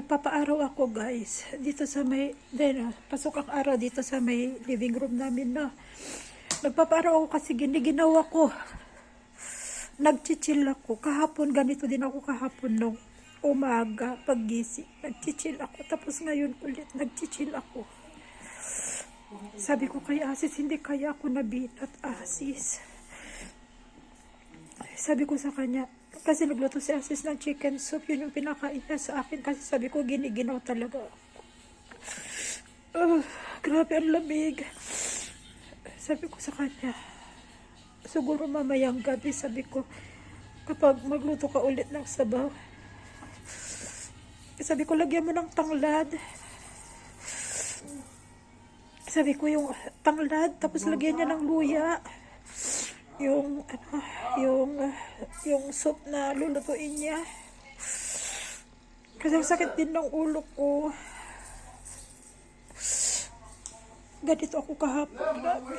nagpapaaraw ako guys. Dito sa may then, pasok ang araw dito sa may living room namin no? Nagpapaaraw ako kasi giniginawa ko nagchichill ako. Kahapon ganito din ako kahapon nung umaga paggising. Nagchichill ako. Tapos ngayon ulit nagchichill ako. Sabi ko kay Asis hindi kaya ako nabinat Asis. Sabi ko sa kanya, kasi nagluto si Asis ng chicken soup, yun yung pinakain niya sa akin kasi sabi ko giniginaw talaga ako. Ah, grabe ang lamig. Sabi ko sa kanya, siguro mamayang gabi, sabi ko, kapag magluto ka ulit ng sabaw, sabi ko, lagyan mo ng tanglad. Sabi ko, yung tanglad, tapos lagyan niya ng luya yung ano, yung yung soup na lulutuin niya. Kasi ang sakit din ng ulo ko. Ganito ako kahapon. Grabe.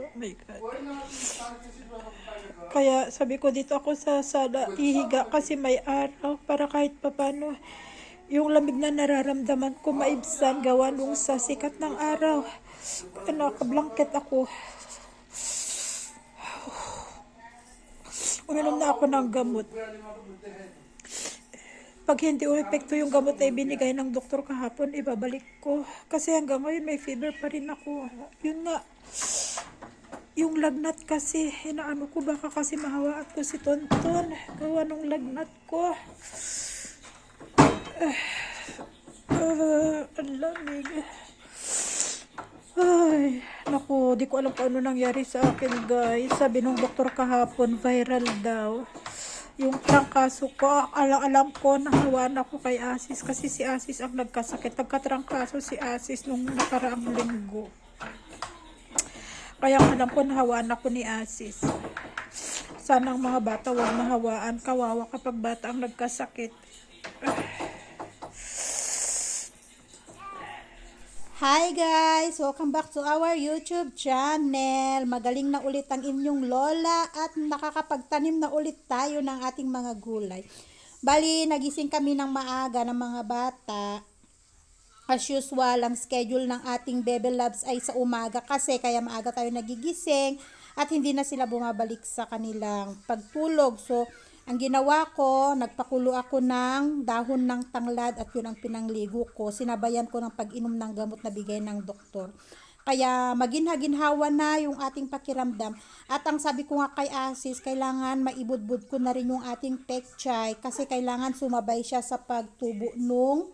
Oh my God. Kaya sabi ko dito ako sa sala ihiga kasi may araw para kahit papano yung lamig na nararamdaman ko maibsan gawa nung sa sikat ng araw. Nakablanket ako. Uminom na ako ng gamot. Pag hindi umepekto yung gamot na ibinigay ng doktor kahapon, ibabalik ko. Kasi hanggang ngayon may fever pa rin ako. Yun nga, yung lagnat kasi, inaano ko baka kasi mahawaan ko si Tonton. Gawa nung lagnat ko. Ah, ang lamig. Ay, naku, di ko alam kung ano nangyari sa akin, guys. Sabi nung doktor kahapon, viral daw. Yung trangkaso ko, alam-alam ko, nahawan ako kay Asis kasi si Asis ang nagkasakit. Nagkatrangkaso si Asis nung nakaraang linggo. Kaya alam ko, nahawaan ako ni Asis. Sana ang mga bata huwag mahawaan. Kawawa kapag bata ang nagkasakit. Hi guys! Welcome back to our YouTube channel. Magaling na ulit ang inyong lola at nakakapagtanim na ulit tayo ng ating mga gulay. Bali, nagising kami ng maaga ng mga bata. As usual, ang schedule ng ating Bebe Labs ay sa umaga kasi kaya maaga tayo nagigising at hindi na sila bumabalik sa kanilang pagtulog. So, ang ginawa ko, nagpakulo ako ng dahon ng tanglad at yun ang pinangligo ko. Sinabayan ko ng pag-inom ng gamot na bigay ng doktor. Kaya maginha-ginhawa na yung ating pakiramdam. At ang sabi ko nga kay Asis, kailangan maibudbud ko na rin yung ating pekchay kasi kailangan sumabay siya sa pagtubo nung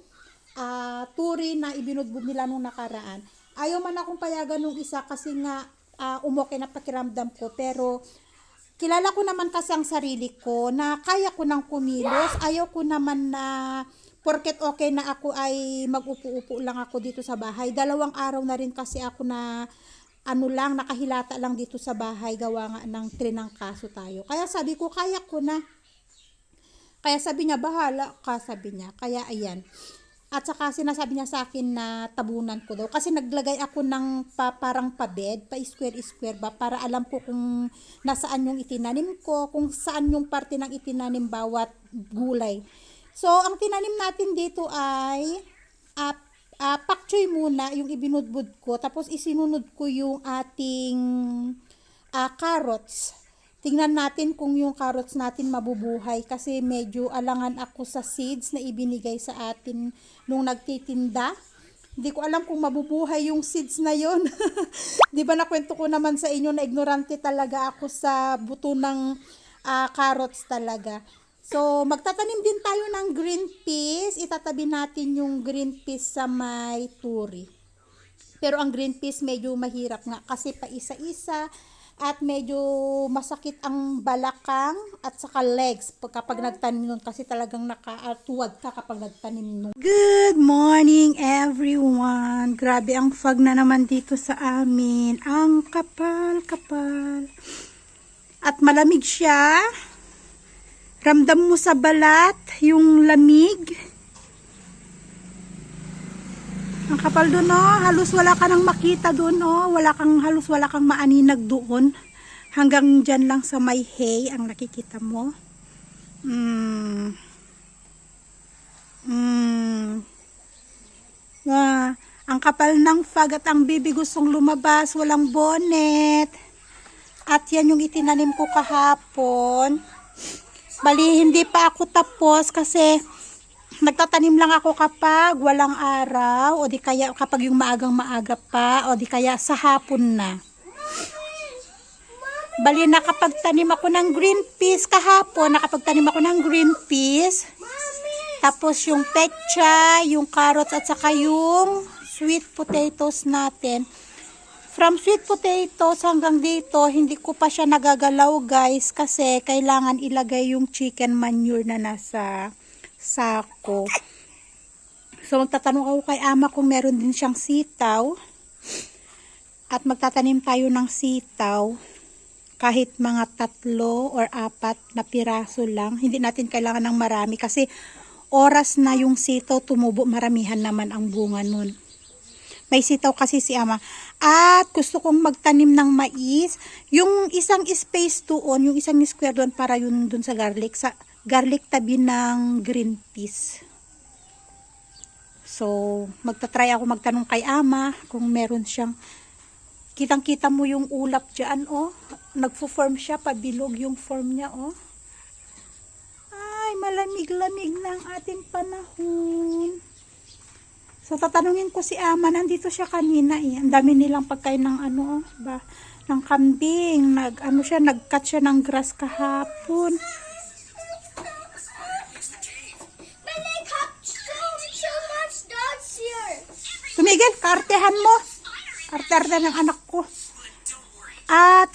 ah, turi na ibinudbud nila nung nakaraan. Ayaw man akong payagan nung isa kasi nga ah, umoke na pakiramdam ko pero kilala ko naman kasi ang sarili ko na kaya ko nang kumilos. Ayaw ko naman na porket okay na ako ay mag-upo-upo lang ako dito sa bahay. Dalawang araw na rin kasi ako na ano lang, nakahilata lang dito sa bahay, gawa nga ng trinangkaso tayo. Kaya sabi ko, kaya ko na. Kaya sabi niya, bahala ka, sabi niya. Kaya ayan. At saka sinasabi niya sa akin na tabunan ko daw. Kasi naglagay ako ng pa, parang pabed, pa square-square ba, para alam ko kung nasaan yung itinanim ko, kung saan yung parte ng itinanim bawat gulay. So, ang tinanim natin dito ay uh, uh, pakchoy muna yung ibinudbud ko. Tapos isinunod ko yung ating uh, carrots. Tingnan natin kung yung carrots natin mabubuhay kasi medyo alangan ako sa seeds na ibinigay sa atin nung nagtitinda. Hindi ko alam kung mabubuhay yung seeds na yon. 'Di ba nakwento ko naman sa inyo na ignorante talaga ako sa buto ng ah, carrots talaga. So, magtatanim din tayo ng green peas. Itatabi natin yung green peas sa may turi. Pero ang green peas medyo mahirap nga kasi pa isa-isa at medyo masakit ang balakang at saka legs pag kapag nagtanim nun kasi talagang nakatuwad ka kapag nagtanim nun. Good morning everyone! Grabe ang fog na naman dito sa amin. Ang kapal-kapal. At malamig siya. Ramdam mo sa balat yung lamig. Ang kapal doon, oh. Halos wala ka nang makita doon, oh. Wala kang, halos wala kang maaninag doon. Hanggang dyan lang sa may hay ang nakikita mo. Mm. Mm. Ah, ang kapal ng fag at ang bibi gustong lumabas, walang bonnet. At yan yung itinanim ko kahapon. Bali, hindi pa ako tapos kasi nagtatanim lang ako kapag walang araw o di kaya kapag yung maagang maaga pa o di kaya sa hapon na. Bali, nakapagtanim ako ng green peas kahapon. Nakapagtanim ako ng green peas. Tapos yung pecha, yung carrots at saka yung sweet potatoes natin. From sweet potatoes hanggang dito, hindi ko pa siya nagagalaw guys kasi kailangan ilagay yung chicken manure na nasa sako. So magtatanong ako kay ama kung meron din siyang sitaw. At magtatanim tayo ng sitaw kahit mga tatlo or apat na piraso lang. Hindi natin kailangan ng marami kasi oras na yung sitaw tumubo, maramihan naman ang bunga nun. May sitaw kasi si ama. At gusto kong magtanim ng mais. Yung isang space doon, yung isang square doon para yun doon sa garlic. Sa garlic tabi ng green peas. So, magta-try ako magtanong kay ama kung meron siyang Kitang-kita mo yung ulap dyan, oh. Nagfo-form siya, pabilog yung form niya, oh. Ay, malamig-lamig na ang ating panahon. So, tatanungin ko si Ama, nandito siya kanina, eh. Ang dami nilang pagkain ng ano, oh, ba, ng kambing. Nag, ano siya, nag-cut siya ng grass kahapon. Kartehan mo. Arte-arte ng anak ko. At,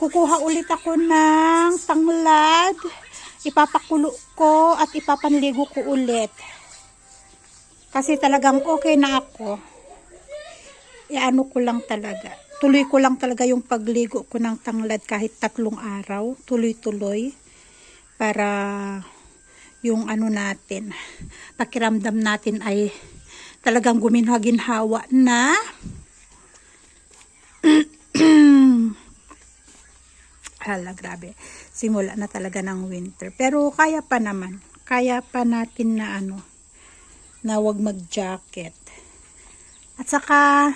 kukuha ulit ako ng tanglad. Ipapakulo ko at ipapanligo ko ulit. Kasi talagang okay na ako. Iano ko lang talaga. Tuloy ko lang talaga yung pagligo ko ng tanglad kahit tatlong araw. Tuloy-tuloy. Para yung ano natin, pakiramdam natin ay talagang guminhawa na. Hala grabe. Simula na talaga ng winter. Pero kaya pa naman. Kaya pa natin na ano na wag mag jacket at saka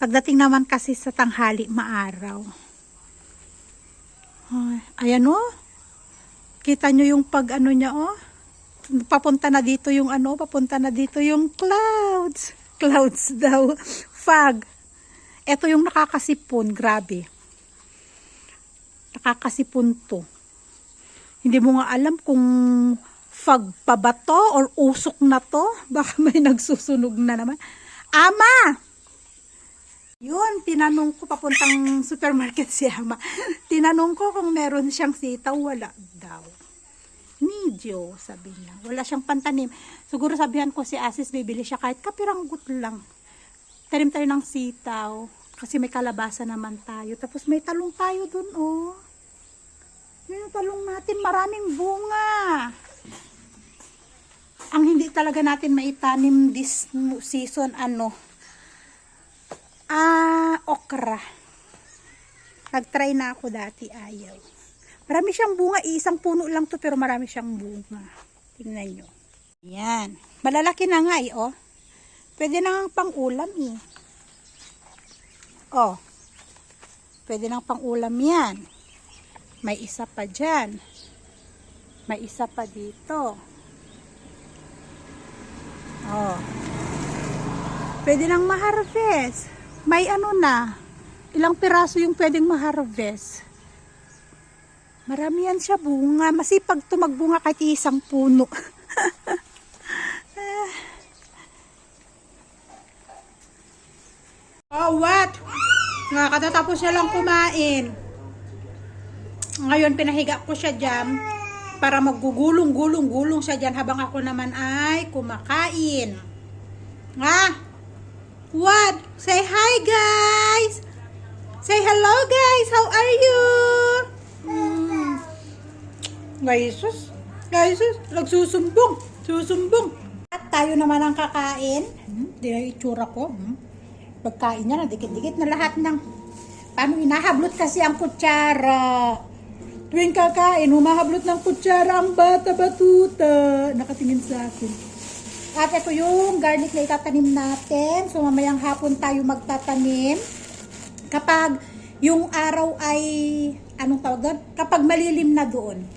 pagdating naman kasi sa tanghali maaraw. Ay, ayan o kita nyo yung pag ano niya oh papunta na dito yung ano, papunta na dito yung clouds. Clouds daw. Fog. Ito yung nakakasipon, grabe. Nakakasipon to. Hindi mo nga alam kung fog pa ba to or usok na to. Baka may nagsusunog na naman. Ama! Yun, tinanong ko, papuntang supermarket si Ama. Tinanong ko kung meron siyang sitaw, wala daw medyo, sabi niya. Wala siyang pantanim. Siguro sabihan ko si Asis, bibili siya kahit kapiranggot lang. Tanim tayo ng sitaw. Kasi may kalabasa naman tayo. Tapos may talong tayo dun, oh. Yun yung talong natin, maraming bunga. Ang hindi talaga natin maitanim this season, ano, ah, okra. Nag-try na ako dati, ayaw. Marami siyang bunga, isang puno lang to pero marami siyang bunga. Tingnan nyo. Yan. Malalaki na nga eh, oh. Pwede na pang ulam eh. Oh. Pwede na pang ulam yan. May isa pa dyan. May isa pa dito. Oh. Pwede nang ma-harvest. May ano na. Ilang piraso yung pwedeng ma-harvest. Marami yan siya bunga. Masipag to magbunga kahit isang puno. oh, what? Nga, katatapos siya lang kumain. Ngayon, pinahiga ko siya dyan para maggugulong-gulong-gulong siya dyan habang ako naman ay kumakain. Nga? What? Say hi, guys! Say hello, guys! How are you? Mm. Jesus, Jesus, nagsusumbong, susumbong. At tayo naman ang kakain. Hmm, na itsura ko. Hmm. Pagkain niya na, dikit-dikit na lahat ng... Paano hinahablot kasi ang kutsara? Tuwing kakain, humahablot ng kutsara ang bata batuta. Nakatingin sa akin. At ito yung garlic na itatanim natin. So mamayang hapon tayo magtatanim. Kapag yung araw ay, anong tawag doon? Kapag malilim na doon.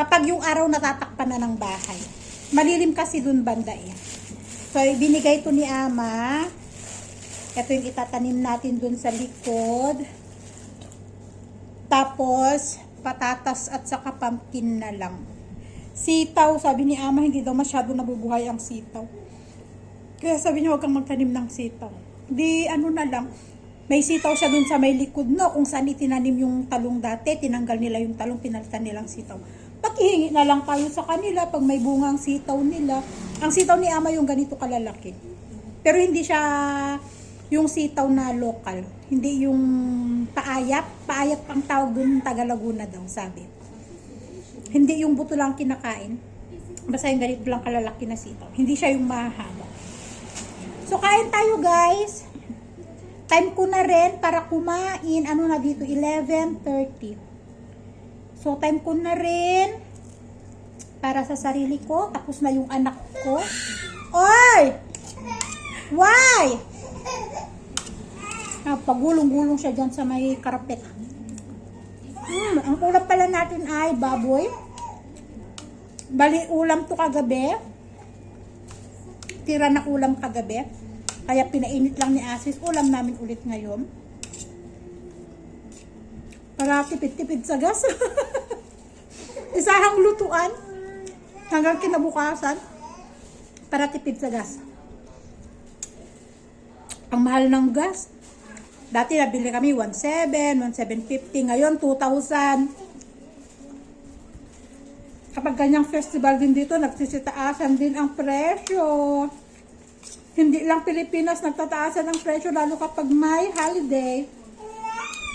Kapag yung araw natatakpan na ng bahay. Malilim kasi doon banda eh. So binigay ito ni Ama. Ito yung itatanim natin doon sa likod. Tapos, patatas at saka pumpkin na lang. Sitaw, sabi ni Ama, hindi daw masyado nabubuhay ang sitaw. Kaya sabi niya, huwag kang magtanim ng sitaw. Di, ano na lang, may sitaw siya dun sa may likod, no? Kung saan itinanim yung talong dati, tinanggal nila yung talong, pinalitan nilang sitaw. Pakihingi na lang tayo sa kanila pag may bunga ang sitaw nila. Ang sitaw ni Ama yung ganito kalalaki. Pero hindi siya yung sitaw na local. Hindi yung paayap. Paayap ang tawag dun taga Laguna daw, sabi. Hindi yung buto lang kinakain. Basta yung ganito lang kalalaki na sitaw. Hindi siya yung mahaba. So, kain tayo guys. Time ko na rin para kumain. Ano na dito? 11.30. So, time ko na rin para sa sarili ko. Tapos na yung anak ko. Oy! Why? Ah, pagulong-gulong siya dyan sa may karapet. Hmm, ang ulam pala natin ay baboy. Bali, ulam to kagabi. Tira na ulam kagabi. Kaya pinainit lang ni Asis. Ulam namin ulit ngayon. Para tipid-tipid sa gas. Isahang lutuan. Hanggang kinabukasan. Para tipid sa gas. Ang mahal ng gas. Dati nabili kami 1,700, 1,750. Ngayon, 2,000. Kapag ganyang festival din dito, nagsisitaasan din ang presyo. Hindi lang Pilipinas nagtataasan ang presyo, lalo kapag may holiday.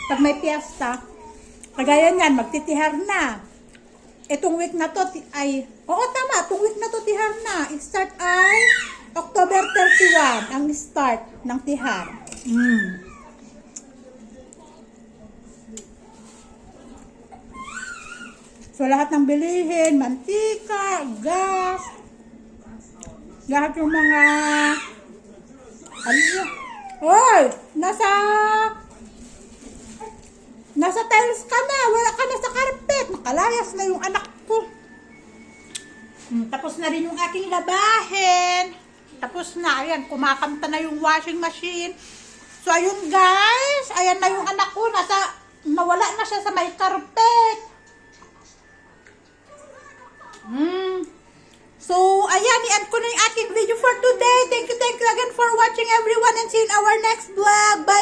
Pag may piyesta. Kagaya niyan, magtitihar na. Itong week na to ay, oo tama, itong week na to tihar na. I-start ay October 31 ang start ng tihar. Mm. So, lahat ng bilihin, mantika, gas, lahat yung mga, ano yun? Hoy! Nasa, nasa tiles ka na, wala ka na sa carpet, nakalayas na yung anak ko. Hmm, tapos na rin yung aking labahin. Tapos na, ayan, kumakanta na yung washing machine. So, ayun guys, ayan na yung anak ko, nasa, nawala na siya sa may carpet. Mm. So, ayan, i-end ko na yung ating video for today. Thank you, thank you again for watching everyone and see in our next vlog. Bye!